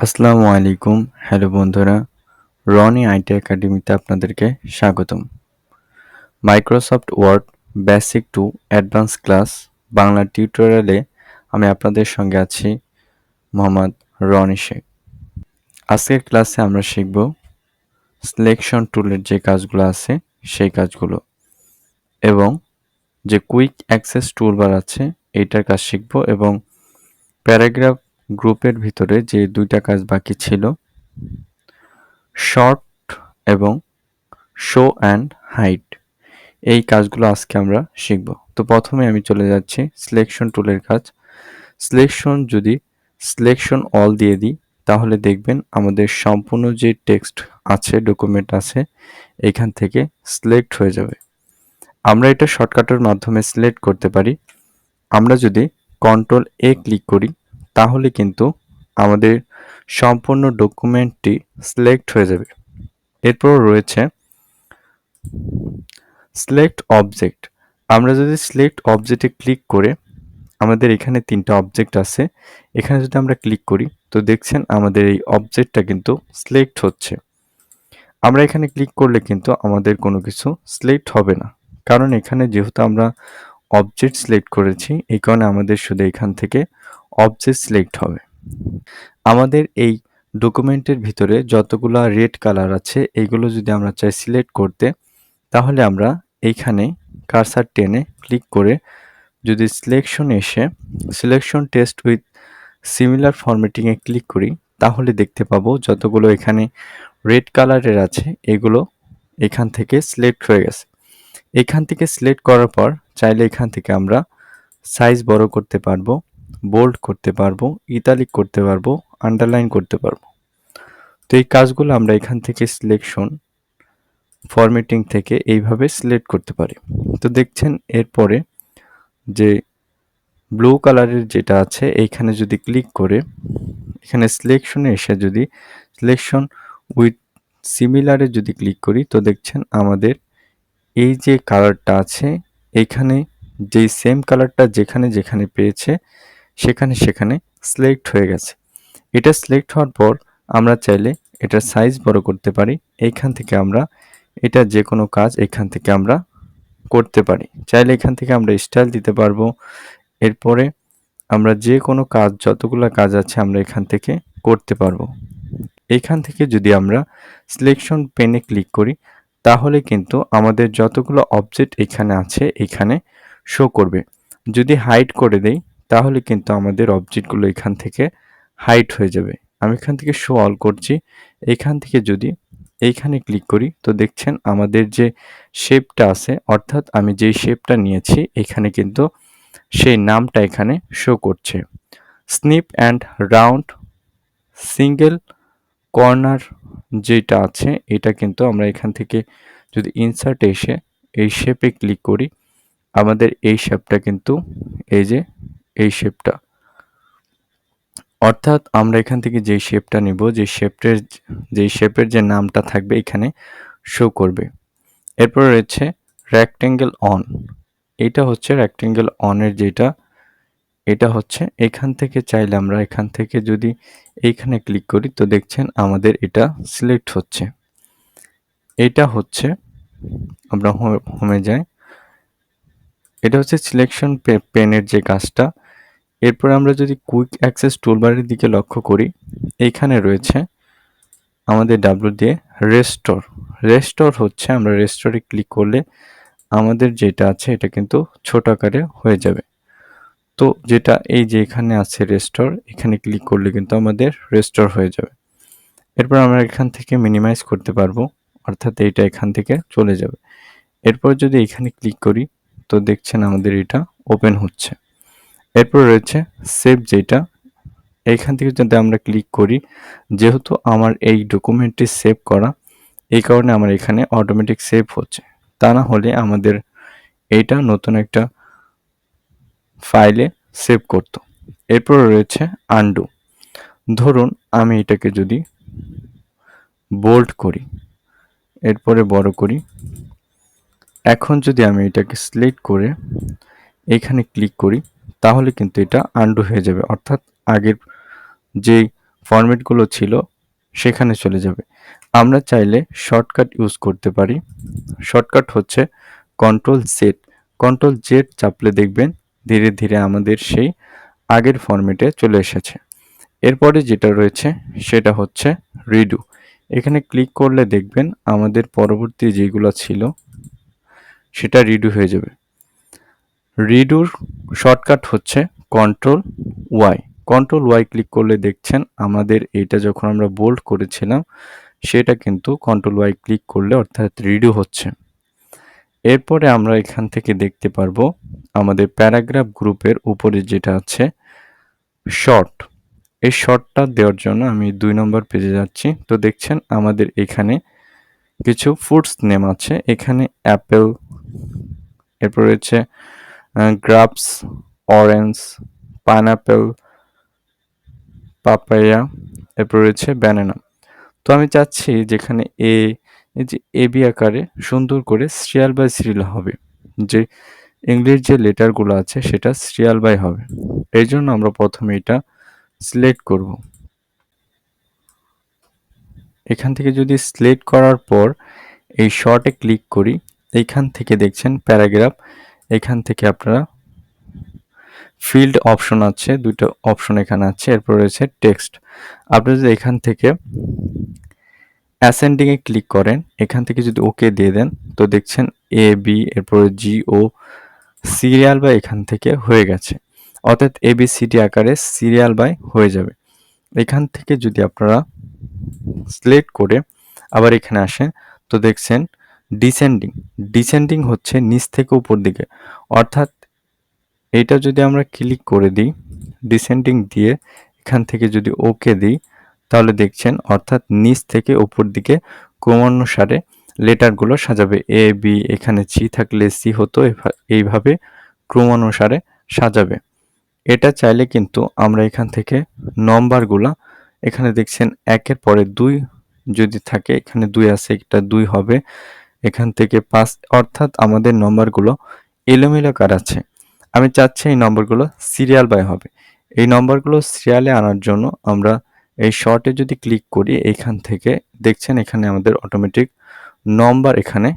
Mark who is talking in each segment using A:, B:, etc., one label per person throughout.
A: আসসালামু আলাইকুম। হ্যালো বন্ধুরা, রনি আইটি একাডেমিতে আপনাদেরকে স্বাগতম। Microsoft Word basic to advance class Bangla টিউটোরিয়ালে আমি আপনাদের সঙ্গে আছি মোহাম্মদ রনি শেখ। আজকের ক্লাসে আমরা শিখব সিলেকশন টুলের যে কাজগুলো আছে সেই কাজগুলো এবং যে কুইক অ্যাক্সেস টুলবার আছে এইটার কাজ শিখব এবং প্যারাগ্রাফ গ্রুপের ভিতরে যে দুইটা কাজ বাকি ছিল শর্ট এবং শো অ্যান্ড হাইট এই কাজগুলো আজকে আমরা শিখব। তো প্রথমে আমি চলে যাচ্ছি সিলেকশন টুলের কাজ। সিলেকশন যদি সিলেকশন অল দিয়ে দিই, তাহলে দেখবেন আমাদের সম্পূর্ণ যে টেক্সট আছে ডকুমেন্ট আছে, এখান থেকে সিলেক্ট হয়ে যাবে। আমরা এটা শর্টকাটের মাধ্যমে সিলেক্ট করতে পারি। আমরা যদি কন্ট্রোল এ ক্লিক করি তাহলে কিন্তু আমাদের সম্পূর্ণ ডকুমেন্টটি সিলেক্ট হয়ে যাবে। এরপর রয়েছে সিলেক্ট অবজেক্ট। আমরা যদি সিলেক্ট অবজেক্টে ক্লিক করে আমাদের এখানে তিনটা অবজেক্ট আছে, এখানে যদি আমরা ক্লিক করি, তো দেখছেন আমাদের এই অবজেক্টটা কিন্তু সিলেক্ট হচ্ছে। আমরা এখানে ক্লিক করলে কিন্তু আমাদের কোনো কিছু সিলেক্ট হবে না। কারণ এখানে যেহেতু আমরা অবজেক্ট সিলেক্ট করেছি, এই কারণে আমাদের শুধু এখান থেকে অবজেক্ট সিলেক্ট হবে। আমাদের এই ডকুমেন্টের ভিতরে যতগুলো রেড কালার আছে এইগুলো যদি আমরা চাই সিলেক্ট করতে, তাহলে আমরা এইখানে কারসার টেনে ক্লিক করে যদি সিলেকশন এসে সিলেকশন টেস্ট উইথ সিমিলার ফরম্যাটিংয়ে ক্লিক করি, তাহলে দেখতে পাবো যতগুলো এখানে রেড কালারের আছে, এগুলো এখান থেকে সিলেক্ট হয়ে গেছে। এখান থেকে সিলেক্ট করার পর চাইলে এখান থেকে আমরা সাইজ বড় করতে পারব। বোল্ড করতে পারব ইতালিক করতে পারব আন্ডারলাইন করতে পারব। তো এই কাজগুলো আমরা এখান থেকে সিলেকশন ফরম্যাটিং থেকে এইভাবে সিলেক্ট করতে পারি। তো দেখছেন, এরপরে যে ব্লু কালারের যেটা আছে, এইখানে যদি ক্লিক করে, এখানে সিলেকশনে এসে যদি সিলেকশন উইথ সিমিলারে যদি ক্লিক করি, তো দেখছেন আমাদের এই যে কালারটা আছে এইখানে যেই সেম কালারটা যেখানে যেখানে পেয়েছে সেখানে সেখানে সিলেক্ট হয়ে গেছে। এটা সিলেক্ট হওয়ার পর আমরা চাইলে এটার সাইজ বড় করতে পারি। এইখান থেকে আমরা এটা যে কোনো কাজ এখান থেকে আমরা করতে পারি। চাইলে এখান থেকে আমরা স্টাইল দিতে পারব। এরপরে আমরা যে কোনো কাজ, যতগুলো কাজ আছে আমরা এখান থেকে করতে পারব। এখান থেকে যদি আমরা সিলেকশন পেনে ক্লিক করি, তাহলে কিন্তু আমাদের যতগুলো অবজেক্ট এখানে আছে, এখানে শো করবে। যদি হাইড করে দেই তাহলে কিন্তু আমাদের অবজেক্টগুলো এখান থেকে হাইট হয়ে যাবে। আমি এখান থেকে শো অল করছি। এখান থেকে যদি এইখানে ক্লিক করি, তো দেখছেন আমাদের যে শেপটা আছে, অর্থাৎ আমি যেই শেপটা নিয়েছি, এখানে কিন্তু সেই নামটা এখানে শো করছে। Snip and round single corner যেটা আছে, এটা কিন্তু আমরা এখান থেকে যদি ইনসার্ট এসে এই শেপে ক্লিক করি, আমাদের এই শেপটা কিন্তু এই যে এই শেপটা অর্থাৎ আমরা এখান থেকে যে শেপটা নিব, যে শেপটের যে শেপের যে নামটা থাকবে এখানে শো করবে। এরপর রয়েছে রেক্টেঙ্গেল অন এটা হচ্ছে রেক্টেঙ্গেল অনের যেটা, এটা হচ্ছে এখান থেকে চাইলে আমরা এখান থেকে যদি এইখানে ক্লিক করি তো দেখছেন আমাদের এটা সিলেক্ট হচ্ছে। এটা হচ্ছে, আমরা হোমে যাই। এটা হচ্ছে সিলেকশন পেনের যে কাজটা এরপর আমরা যদি কুইক অ্যাক্সেস টুলবারের দিকে লক্ষ্য করি এইখানে রয়েছে আমাদের ডাব্লু দিয়ে রেস্টোর রেস্টোর হচ্ছে আমরা রেস্টোরে ক্লিক করলে আমাদের যেটা আছে এটা কিন্তু ছোট আকারে হয়ে যাবে। তো যেটা এই যে এখানে আছে রেস্টোর এখানে ক্লিক করলে কিন্তু আমাদের রেস্টোর হয়ে যাবে। এরপর আমরা এখান থেকে মিনিমাইজ করতে পারব, অর্থাৎ এইটা এখান থেকে চলে যাবে। এরপর যদি এখানে ক্লিক করি, তো দেখছেন আমাদের এটা ওপেন হচ্ছে। এরপর রয়েছে সেভ যেটা। এইখান থেকে যদি আমরা ক্লিক করি, যেহেতু আমার এই ডকুমেন্টটি সেভ করা, এই কারণে আমার এখানে অটোমেটিক সেভ হচ্ছে। তা না হলে আমাদের এটা নতুন একটা ফাইলে সেভ করত। এরপর রয়েছে আন্ডু ধরুন আমি এটাকে যদি বোল্ড করি, এরপরে বড় করি। এখন যদি আমি এটাকে সিলেক্ট করে এখানে ক্লিক করি তাহলে কিন্তু এটা আন্ডু হয়ে যাবে। অর্থাৎ আগের যে ফরম্যাটগুলো ছিল, সেখানে চলে যাবে। আমরা চাইলে শর্টকাট ইউজ করতে পারি। শর্টকাট হচ্ছে কন্ট্রোল জেড কন্ট্রোল জেড চাপলে দেখবেন ধীরে ধীরে আমাদের সেই আগের ফরম্যাটে চলে এসেছে। এরপরে যেটা রয়েছে, সেটা হচ্ছে রিডু এখানে ক্লিক করলে দেখবেন আমাদের পরবর্তী যেগুলো ছিল, সেটা রিডু হয়ে যাবে। রিডুর শর্টকাট হচ্ছে control Y. Control Y click করলে দেখছেন আমাদের এটা যখন আমরা বোল্ড করেছিলাম, সেটা কিন্তু কন্ট্রোল ওয়াই ক্লিক করলে অর্থাৎ রিডু হচ্ছে। এরপরে আমরা এখান থেকে দেখতে পারব আমাদের প্যারাগ্রাফ গ্রুপের উপরে যেটা আছে শর্ট। এই শর্টটা দেওয়ার জন্য আমি দুই নম্বর পেজে যাচ্ছি। তো দেখছেন আমাদের এখানে কিছু ফুডস নেম আছে। এখানে অ্যাপেল, এরপর রয়েছে গ্রাপস অরেঞ্জ পাইনাপেল পাপায়া এরপর রয়েছে ব্যানানা তো আমি চাচ্ছি যেখানে এ এই যে এ বি আকারে সুন্দর করে সিরিয়াল বাই সিরিয়াল হবে। যে ইংলিশ যে লেটারগুলো আছে সেটা সিরিয়াল বাই হবে। এই জন্য আমরা প্রথমে এটা সিলেক্ট করব। এখান থেকে যদি সিলেক্ট করার পর এই শর্টে ক্লিক করি, এইখান থেকে দেখছেন প্যারাগ্রাফ এখান থেকে আপনারা ফিল্ড অপশন আছে দুটো অপশন এখানে আছে, এরপর রয়েছে টেক্সট আপনি যদি এখান থেকে অ্যাসেন্ডিংয়ে ক্লিক করেন, এখান থেকে যদি ওকে দিয়ে দেন, তো দেখছেন এ বি এরপরে জি ও সিরিয়াল বাই এখান থেকে হয়ে গেছে। অর্থাৎ এ বি সিডি আকারে সিরিয়াল বাই হয়ে যাবে। এখান থেকে যদি আপনারা সিলেক্ট করে আবার এখানে আসেন, তো দেখছেন ডিসেন্ডিং ডিসেন্ডিং হচ্ছে নিচ থেকে উপর দিকে। অর্থাৎ এটা যদি আমরা ক্লিক করে দিই ডিসেন্ডিং দিয়ে এখান থেকে যদি ওকে দিই, তাহলে দেখছেন অর্থাৎ নিচ থেকে উপর দিকে ক্রমানুসারে লেটারগুলো সাজাবে। এ বি এখানে সি থাকলে সি হতো এইভাবে ক্রমানুসারে সাজাবে। এটা চাইলে কিন্তু আমরা এখান থেকে নম্বরগুলা এখানে দেখছেন একের পরে দুই যদি থাকে, এখানে দুই আছে এটা দুই হবে। এখান থেকে পাঁচ অর্থাৎ আমাদের নম্বরগুলো এলোমেলো কার আছে। আমি চাচ্ছি এই নম্বরগুলো সিরিয়াল বাই হবে। এই নম্বরগুলো সিরিয়ালে আনার জন্য আমরা এই শর্টে যদি ক্লিক করি, এখান থেকে দেখছেন এখানে আমাদের অটোমেটিক নম্বর এখানে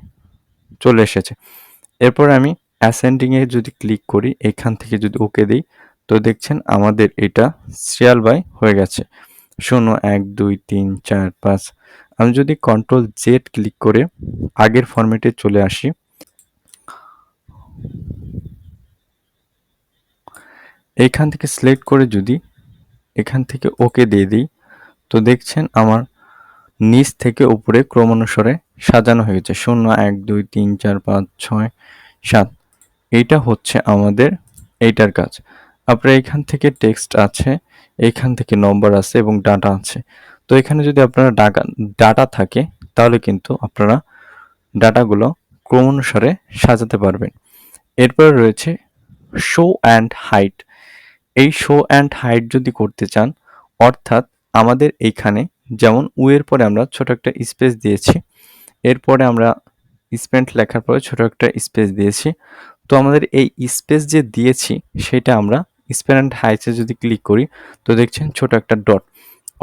A: চলে এসেছে। এরপর আমি অ্যাসেন্ডিংয়ে যদি ক্লিক করি, এখান থেকে যদি ওকে দিই, তো দেখছেন আমাদের এটা সিরিয়াল বাই হয়ে গেছে। শূন্য, এক, দুই, তিন, চার, পাঁচ আমি যদি কন্ট্রোল জেড ক্লিক করে আগের ফরম্যাটে চলে আসি এইখান থেকে সিলেক্ট করে যদি এখান থেকে ওকে দিয়ে দিই, তো দেখছেন আমার নিচ থেকে উপরে ক্রমানুসারে সাজানো হয়ে গেছে শূন্য, এক, দুই, তিন, চার, পাঁচ, ছয়, সাত। এইটা হচ্ছে আমাদের এইটার কাজ। আপনার এখান থেকে টেক্সট আছে, এখান থেকে নম্বর আছে এবং ডাটা আছে। তো এখানে যদি আপনারা ডাটা ডাটা থাকে, তাহলে কিন্তু আপনারা ডাটাগুলো ক্রমানুসারে সাজাতে পারবেন। এরপর রয়েছে শো অ্যান্ড হাইট এই শো অ্যান্ড হাইট যদি করতে চান, অর্থাৎ আমাদের এইখানে যেমন উয়ের পরে আমরা ছোট একটা স্পেস দিয়েছি এরপরে আমরা স্পেন্ট লেখার পরে ছোট একটা স্পেস দিয়েছি। তো আমাদের এই স্পেস যে দিয়েছি, সেটা আমরা স্পেন অ্যান্ড হাইটে যদি ক্লিক করি, তো দেখছেন ছোট একটা ডট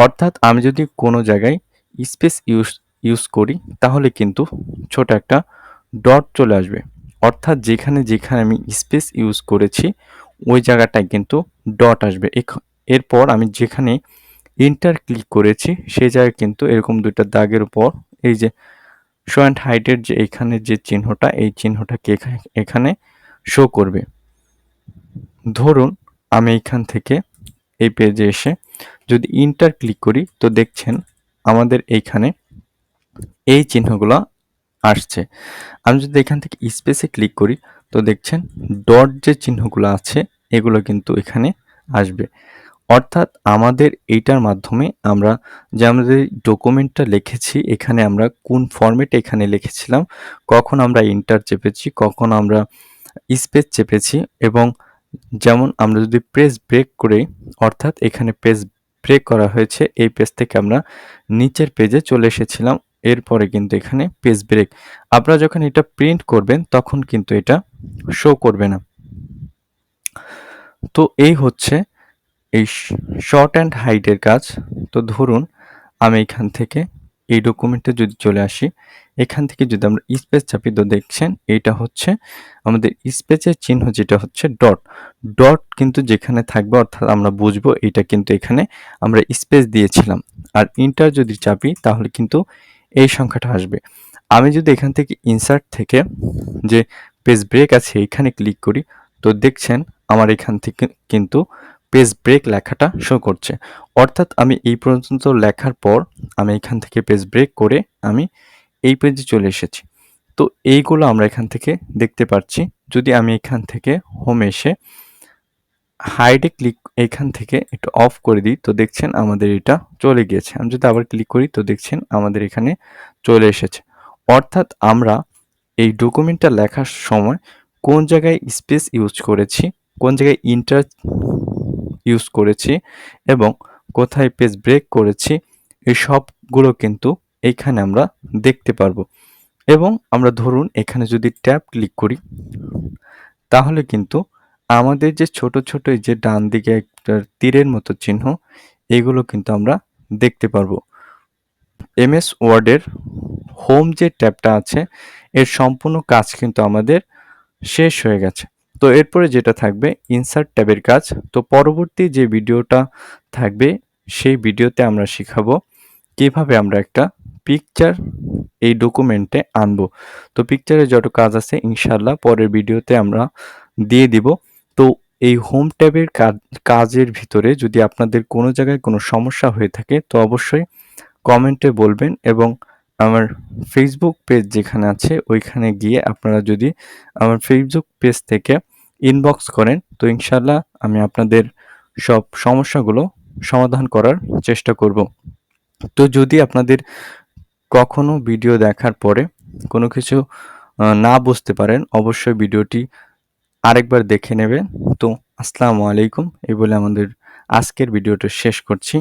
A: অর্থাৎ আমি যদি কোনো জায়গায় স্পেস ইউজ ইউজ করি, তাহলে কিন্তু ছোট একটা ডট চলে আসবে। অর্থাৎ যেখানে যেখানে আমি স্পেস ইউজ করেছি, ওই জায়গাটায় কিন্তু ডট আসবে। এরপর আমি যেখানে ইন্টার ক্লিক করেছি সেই জায়গায় কিন্তু এরকম দুইটা দাগের উপর এই যে শো অ্যান্ড হাইটের যে এখানে যে চিহ্নটা, এই চিহ্নটাকে এখানে শো করবে। ধরুন, আমি এখান থেকে এই পেজে এসে যদি ইন্টার ক্লিক করি, তো দেখছেন আমাদের এইখানে এই চিহ্নগুলো আসছে। আমি যদি এখান থেকে স্পেসে ক্লিক করি, তো দেখছেন ডট যে চিহ্নগুলো আছে, এগুলো কিন্তু এখানে আসবে। অর্থাৎ আমাদের এইটার মাধ্যমে আমরা যে আমাদের ডকুমেন্টটা লিখেছি, এখানে আমরা কোন ফর্মেটে এখানে লিখেছিলাম, কখন আমরা ইন্টার চেপেছি, কখন আমরা স্পেস চেপেছি এবং যেমন আমরা যদি প্রেস ব্রেক করে, অর্থাৎ এখানে পেজ ব্রেক করা হয়েছে, এই পেজ থেকে আমরা নিচের পেজে চলে এসেছিলাম। এরপরে কিন্তু এখানে পেজ ব্রেক আপনারা যখন এটা প্রিন্ট করবেন, তখন কিন্তু এটা শো করবে না। তো এই হচ্ছে এই শর্ট অ্যান্ড হাইটের কাজ। তো ধরুন, আমি এখান থেকে এই ডকুমেন্টে যদি চলে আসি এখান থেকে যদি আমরা স্পেস চাপি তো দেখছেন এটা হচ্ছে আমাদের স্পেসের চিহ্ন যেটা হচ্ছে ডট ডট কিন্তু যেখানে থাকবে, অর্থাৎ আমরা বুঝব এটা কিন্তু এখানে আমরা স্পেস দিয়েছিলাম। আর ইন্টার যদি চাপি, তাহলে কিন্তু এই সংখ্যাটা আসবে। আমি যদি এখান থেকে ইনসার্ট থেকে যে পেজ ব্রেক আছে এখানে ক্লিক করি, তো দেখছেন আমার এখান থেকে কিন্তু পেজ ব্রেক লেখাটা শো করছে। অর্থাৎ আমি এই পর্যন্ত লেখার পর, আমি এখান থেকে পেজ ব্রেক করে আমি এই পেজে চলে এসেছি। তো এইগুলো আমরা এখান থেকে দেখতে পাচ্ছি যদি আমি এখান থেকে হোম এসে হাইডে ক্লিক এখান থেকে একটু অফ করে দিই, তো দেখছেন আমাদের এটা চলে গিয়েছে। আমি যদি আবার ক্লিক করি, তো দেখছেন আমাদের এখানে চলে এসেছে। অর্থাৎ আমরা এই ডকুমেন্টটা লেখার সময় কোন জায়গায় স্পেস ইউজ করেছি, কোন জায়গায় ইন্টার ইউজ করেছি এবং কোথায় পেজ ব্রেক করেছি, এই সবগুলো কিন্তু এইখানে আমরা দেখতে পারব। এবং আমরা ধরুন এখানে যদি ট্যাব ক্লিক করি, তাহলে কিন্তু আমাদের যে ছোট ছোট যে ডান দিকে একটা তীরের মতো চিহ্ন, এগুলো কিন্তু আমরা দেখতে পারব। এমএস ওয়ার্ডের হোম যে ট্যাবটা আছে, এর সম্পূর্ণ কাজ কিন্তু আমাদের শেষ হয়ে গেছে। তো এরপরে যেটা থাকবে, ইনসার্ট ট্যাবের কাজ। তো পরবর্তী যে ভিডিওটা থাকবে, সেই ভিডিওতে আমরা শিখাবো কীভাবে আমরা একটা পিকচার এই ডকুমেন্টে আনব। তো পিকচারে যত কাজ আছে ইনশাল্লাহ পরের ভিডিওতে আমরা দিয়ে দিব। তো এই হোম ট্যাবের কাজের ভিতরে যদি আপনাদের কোনো জায়গায় কোনো সমস্যা হয়ে থাকে, তো অবশ্যই কমেন্টে বলবেন এবং আমার ফেসবুক পেজ যেখানে আছে, ওইখানে গিয়ে আপনারা যদি আমার ফেসবুক পেজ থেকে ইনবক্স করেন, তো ইনশাল্লাহ আমি আপনাদের সব সমস্যাগুলো সমাধান করার চেষ্টা করব। তো যদি আপনাদের কখনো ভিডিও দেখার পরে কোনো কিছু না বুঝতে পারেন, অবশ্যই ভিডিওটি আরেকবার দেখে নেবেন। তো, আসসালামু আলাইকুম। এই বলে আমাদের আজকের ভিডিওটা শেষ করছি।